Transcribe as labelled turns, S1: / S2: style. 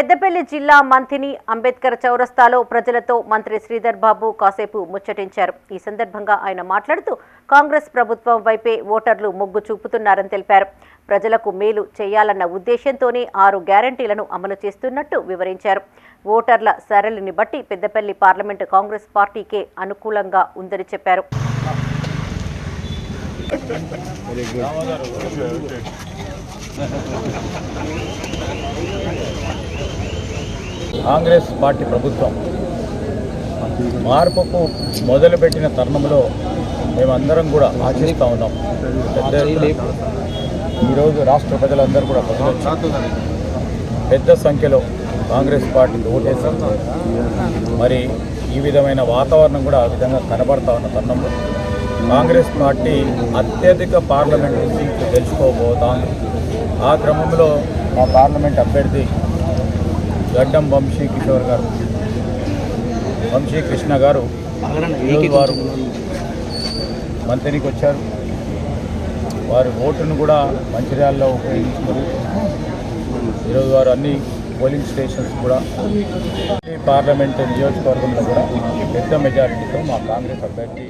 S1: పెద్దపల్లి జిల్లా మంథిని అంబేద్కర్ చౌరస్తాలో ప్రజలతో మంత్రి శ్రీధర్ బాబు కాసేపు ముచ్చటించారు. ఈ సందర్భంగా ఆయన మాట్లాడుతూ కాంగ్రెస్ ప్రభుత్వం వైపే ఓటర్లు మొగ్గు చూపుతున్నారని తెలిపారు. ప్రజలకు మేలు చేయాలన్న ఉద్దేశంతోనే ఆరు గ్యారంటీలను అమలు చేస్తున్నట్టు వివరించారు. ఓటర్ల సరళిని బట్టి పెద్దపల్లి పార్లమెంటు కాంగ్రెస్ పార్టీకే అనుకూలంగా ఉందని చెప్పారు.
S2: కాంగ్రెస్ పార్టీ ప్రభుత్వం మార్పుకు మొదలుపెట్టిన తరుణంలో మేమందరం కూడా ఆశిస్తూ ఉన్నాం. ఈరోజు రాష్ట్ర ప్రజలందరూ కూడా పెద్ద సంఖ్యలో కాంగ్రెస్ పార్టీకి ఓటేసి మరి ఈ విధమైన వాతావరణం కూడా ఆ విధంగా కనబడతా ఉన్న తరుణంలో కాంగ్రెస్ పార్టీ అత్యధిక పార్లమెంటు సీట్లు గెలుచుకోబోతోంది. ఆ క్రమంలో మా పార్లమెంట్ అభ్యర్థి గడ్డం వంశీ కిషోర్ గారు. వంశీ కృష్ణ గారు వారు మంత్రికి వచ్చారు. వారి ఓటును కూడా మంచిర్యాలలో ఉపయోగించుకొని ఈరోజు వారు అన్ని పోలింగ్ స్టేషన్స్ కూడా పార్లమెంట్ నియోజకవర్గంలో కూడా పెద్ద మెజారిటీతో మా కాంగ్రెస్ అభ్యర్థి